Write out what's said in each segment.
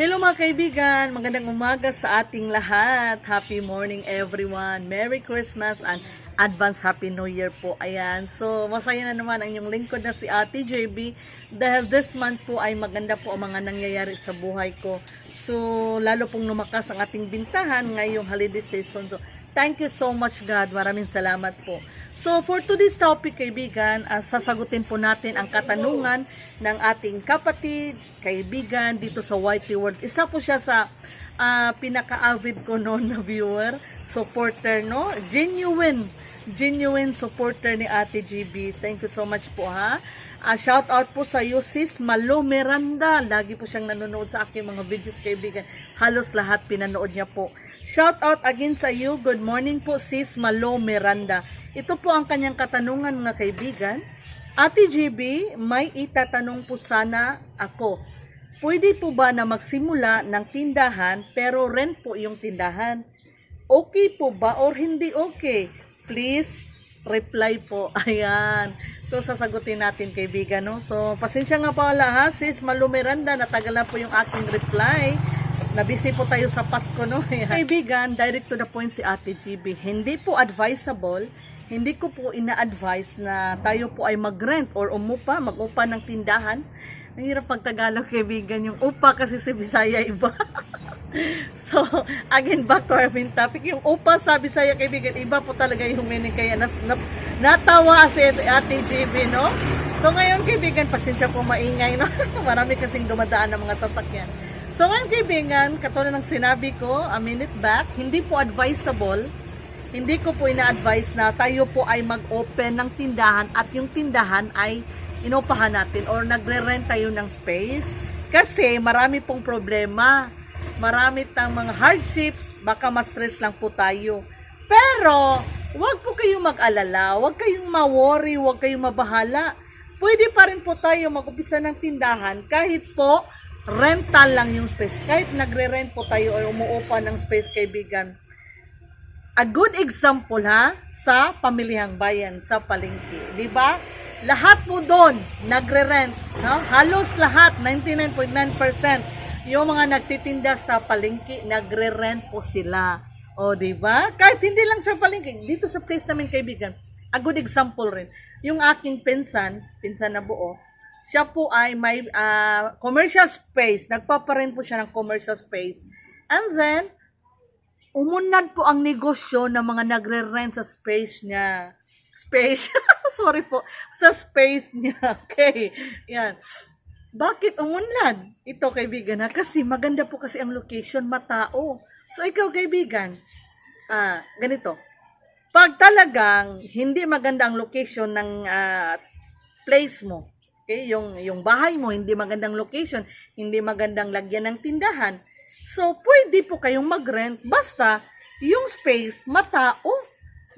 Hello mga kaibigan, magandang umaga sa ating lahat. Happy morning everyone. Merry Christmas and advance Happy New Year po. Ayan, so masaya na naman ang inyong lingkod na si Ate JB dahil this month po ay maganda po ang mga nangyayari sa buhay ko. So lalo pong lumakas ang ating bintahan ngayong holiday season. So thank you so much God. Maraming salamat po. So for today's topic kaibigan, ah, sasagutin po natin ang katanungan ng ating kapatid, kaibigan dito sa YT World. Isa po siya sa ah, pinaka-avid ko noon na viewer, supporter, no? Genuine, genuine supporter ni Ate GB. Thank you so much po ha. Ah, shout out po sa iyo, Sis Malo Miranda. Lagi po siyang nanonood sa aking mga videos, kaibigan. Halos lahat pinanood niya po. Shout out again sa iyo. Good morning po, Sis Malo Miranda. Ito po ang kanyang katanungan, mga kaibigan. Ate GB, may itatanong po sana ako. Pwede po ba na magsimula ng tindahan pero rent po yung tindahan? Okay po ba or hindi okay? Please reply po. Ayan. So sasagutin natin kaibigan no. So pasensya nga pala ha sis Malu Miranda natagal na po yung aking reply. Nabisi po tayo sa Pasko no. Kaibigan, direct to the point si Ate GB. Hindi po advisable hindi ko po ina-advise na tayo po ay mag-rent or umupa, mag-upa ng tindahan. Ang hirap pag Tagalog kaibigan yung upa kasi si Bisaya iba. so, again, back to our main topic. Yung upa sa Bisaya kaibigan, iba po talaga yung meaning kaya nas, nap, natawa si Ate JB, no? So, ngayon kaibigan, pasensya po maingay, no? Marami kasing dumadaan ng mga sasakyan. So, ngayon kaibigan, katulad ng sinabi ko a minute back, hindi po advisable hindi ko po ina-advise na tayo po ay mag-open ng tindahan at yung tindahan ay inupahan natin or nagre-rent tayo ng space. Kasi marami pong problema marami tang mga hardships baka ma-stress lang po tayo. Pero wag po kayong mag-alala wag kayong ma-worry wag kayong mabahala. Pwede pa rin po tayo mag-upisa ng tindahan kahit po rental lang yung space kahit nagre-rent po tayo or umuupa ng space kaibigan a good example ha sa pamilihang bayan sa palengke, 'di ba? Lahat po doon nagre-rent, no? Halos lahat 99.9% yung mga nagtitinda sa palengke nagre-rent po sila. O, 'di ba? Kahit hindi lang sa palengke, dito sa place namin kaibigan, a good example rin. Yung aking pinsan, pinsan na buo, siya po ay may ah, commercial space, nagpaparent po siya ng commercial space. And then, umunad po ang negosyo ng mga nagre-rent sa space niya. Space, sorry po, sa space niya. Okay, yan. Bakit umunlad? Ito kaibigan ha, kasi maganda po kasi ang location, matao. So ikaw kaibigan, ah, ganito. Pag talagang hindi maganda ang location ng ah, place mo, okay, yung, yung bahay mo, hindi magandang location, hindi magandang lagyan ng tindahan, So, pwede po kayong mag-rent basta yung space matao.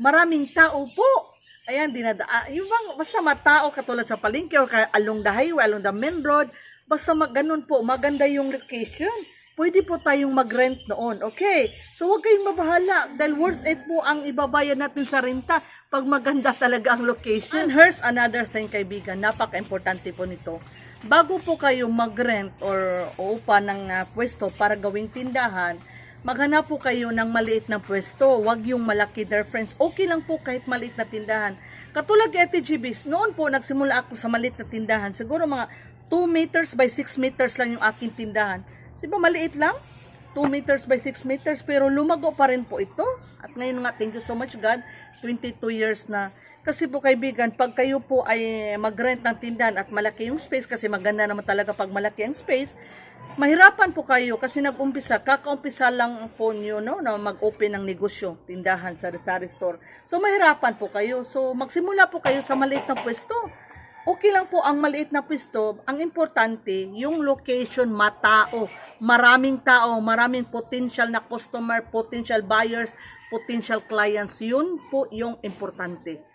Maraming tao po. Ayan, dinada yung bang, basta matao katulad sa palengke or along the highway, along the main road, basta mag, ganun po, maganda yung location. Pwede po tayong mag-rent noon. Okay? So, huwag kayong mabahala dahil worth it po ang ibabayad natin sa renta pag maganda talaga ang location. And here's another thing, kaibigan. Napaka-importante po nito bago po kayo mag-rent or upa ng uh, pwesto para gawing tindahan, maghanap po kayo ng maliit na pwesto. Huwag yung malaki, dear friends. Okay lang po kahit maliit na tindahan. Katulad Ate GBs, noon po nagsimula ako sa maliit na tindahan. Siguro mga 2 meters by 6 meters lang yung aking tindahan. Diba maliit lang? 2 meters by 6 meters pero lumago pa rin po ito. At ngayon nga, thank you so much God, 22 years na kasi po kaibigan, pag kayo po ay mag-rent ng tindahan at malaki yung space, kasi maganda naman talaga pag malaki ang space, mahirapan po kayo kasi nag-umpisa, kakaumpisa lang po nyo no, na mag-open ng negosyo, tindahan, sari-sari store. So mahirapan po kayo. So magsimula po kayo sa maliit na pwesto. Okay lang po ang maliit na pwesto. Ang importante, yung location matao. Maraming tao, maraming potential na customer, potential buyers, potential clients. Yun po yung importante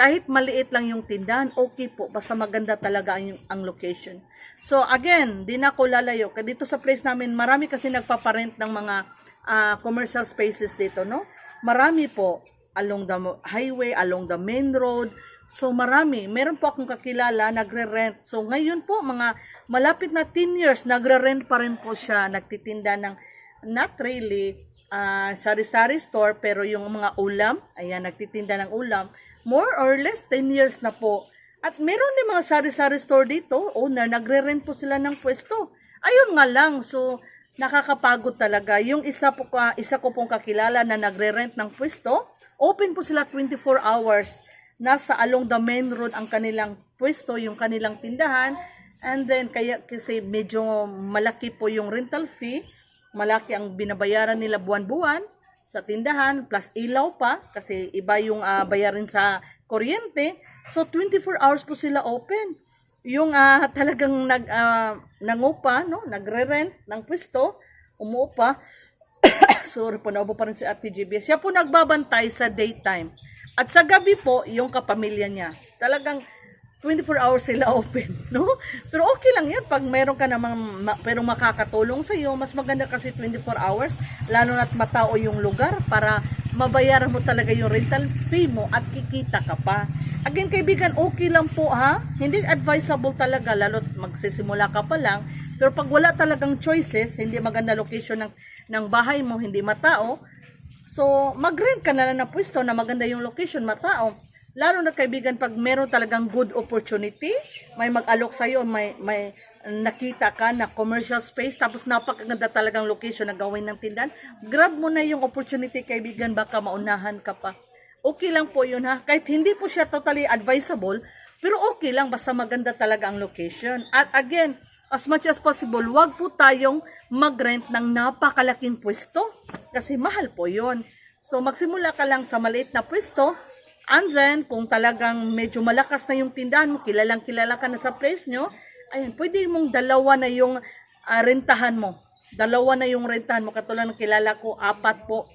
kahit maliit lang yung tindahan, okay po. Basta maganda talaga ang, ang location. So again, di na ako lalayo. Dito sa place namin, marami kasi nagpaparent ng mga uh, commercial spaces dito, no? Marami po along the highway, along the main road. So marami. Meron po akong kakilala nagre-rent. So ngayon po mga malapit na 10 years nagre-rent pa rin po siya. Nagtitinda ng not really ah, sari-sari store pero yung mga ulam, ayan nagtitinda ng ulam. More or less 10 years na po. At meron din mga sari-sari store dito, owner, nagre-rent po sila ng pwesto. Ayun nga lang, so nakakapagod talaga. Yung isa po ka, isa ko pong kakilala na nagre-rent ng pwesto, open po sila 24 hours. Nasa along the main road ang kanilang pwesto, yung kanilang tindahan. And then, kaya kasi medyo malaki po yung rental fee, malaki ang binabayaran nila buwan-buwan sa tindahan, plus ilaw pa, kasi iba yung ah, bayarin sa kuryente. So, 24 hours po sila open. Yung ah, talagang nag, ah, nangupa, no? nagre-rent ng pwesto, umuupa, sorry po, naubo pa rin si Ate GB. Siya po nagbabantay sa daytime. At sa gabi po, yung kapamilya niya. Talagang 24 hours sila open, no? Pero okay lang yan pag meron ka namang ma- pero makakatulong sa iyo, mas maganda kasi 24 hours, lalo na't matao yung lugar para mabayaran mo talaga yung rental fee mo at kikita ka pa. Again, kaibigan, okay lang po ha. Hindi advisable talaga, lalo't magsisimula ka pa lang. Pero pag wala talagang choices, hindi maganda location ng, ng bahay mo, hindi matao, So, mag-rent ka na lang ng pwesto na maganda yung location, matao. Lalo na kaibigan, pag meron talagang good opportunity, may mag-alok sa'yo, may, may nakita ka na commercial space, tapos napakaganda talagang location na gawin ng tindahan, grab mo na yung opportunity, kaibigan, baka maunahan ka pa. Okay lang po yun ha. Kahit hindi po siya totally advisable, pero okay lang basta maganda talaga ang location. At again, as much as possible, wag po tayong mag-rent ng napakalaking pwesto kasi mahal po yon. So magsimula ka lang sa maliit na pwesto and then kung talagang medyo malakas na yung tindahan mo, kilalang kilala ka na sa place nyo, ayun, pwede mong dalawa na yung ah, rentahan mo. Dalawa na yung rentahan mo. Katulad ng kilala ko, apat po.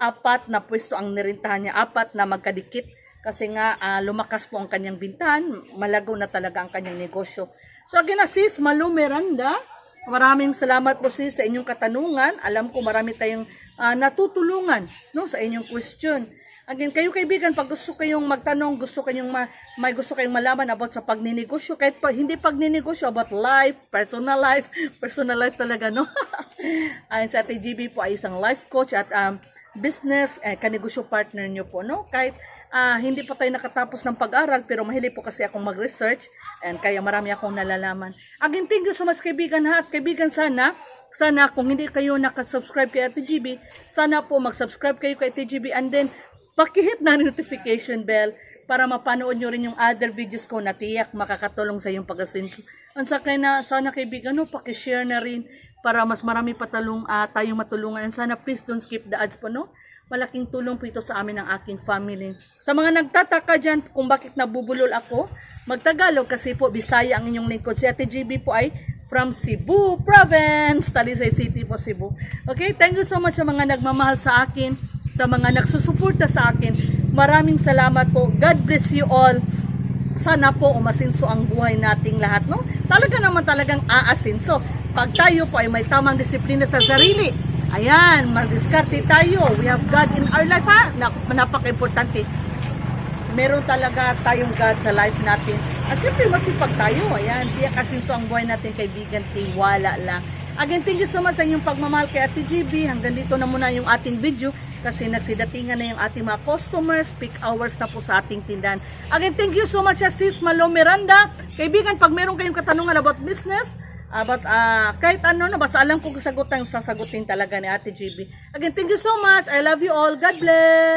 Apat na pwesto ang nirentahan niya. Apat na magkadikit. Kasi nga, ah, lumakas po ang kanyang bintahan. Malago na talaga ang kanyang negosyo. So, again, na sis, Malu Miranda, maraming salamat po sis sa inyong katanungan. Alam ko marami tayong ah, natutulungan no, sa inyong question. Again, kayo kaibigan, pag gusto kayong magtanong, gusto kayong ma- may gusto kayong malaman about sa pagninegosyo, kahit pa, hindi pagninegosyo, about life, personal life, personal life talaga, no? Ayon sa Ate GB po ay isang life coach at um, business, eh, kanegosyo partner nyo po, no? Kahit ah, hindi pa tayo nakatapos ng pag-aral, pero mahilig po kasi akong mag-research, and kaya marami akong nalalaman. Again, thank you so much kaibigan ha, at kaibigan sana, sana kung hindi kayo nakasubscribe kay Ate GB, sana po mag-subscribe kayo kay Ate GB, and then, pakihit na notification bell para mapanood nyo rin yung other videos ko na tiyak makakatulong sa iyong pag-asenso. Ang sa kaya na, sana kaibigan, no, pakishare na rin para mas marami patalong ah, tayong matulungan. And sana please don't skip the ads po, no? Malaking tulong po ito sa amin ng aking family. Sa mga nagtataka dyan kung bakit nabubulol ako, magtagalog kasi po Bisaya ang inyong lingkod. Si Ate GB po ay from Cebu Province, Talisay City po, Cebu. Okay, thank you so much sa mga nagmamahal sa akin, sa mga nagsusuporta sa akin. Maraming salamat po. God bless you all. Sana po umasinso ang buhay nating lahat, no? Talaga naman talagang aasinso. Pag tayo po ay may tamang disiplina sa sarili, ayan, mag-discarte tayo. We have God in our life, ha? Na- Napaka-importante meron talaga tayong God sa life natin. At syempre, masipag tayo. Ayan, tiyak kasinso ang buhay natin, kaibigan, tiwala lang. Again, thank you so much sa inyong pagmamahal kay Ate GB. Hanggang dito na muna yung ating video kasi nagsidatingan na yung ating mga customers, peak hours na po sa ating tindahan. Again, thank you so much, Sis Malo Miranda. Kaibigan, pag meron kayong katanungan about business, about ah, kahit ano na, basta alam ko sagutan, sasagutin talaga ni Ate GB. Again, thank you so much. I love you all. God bless.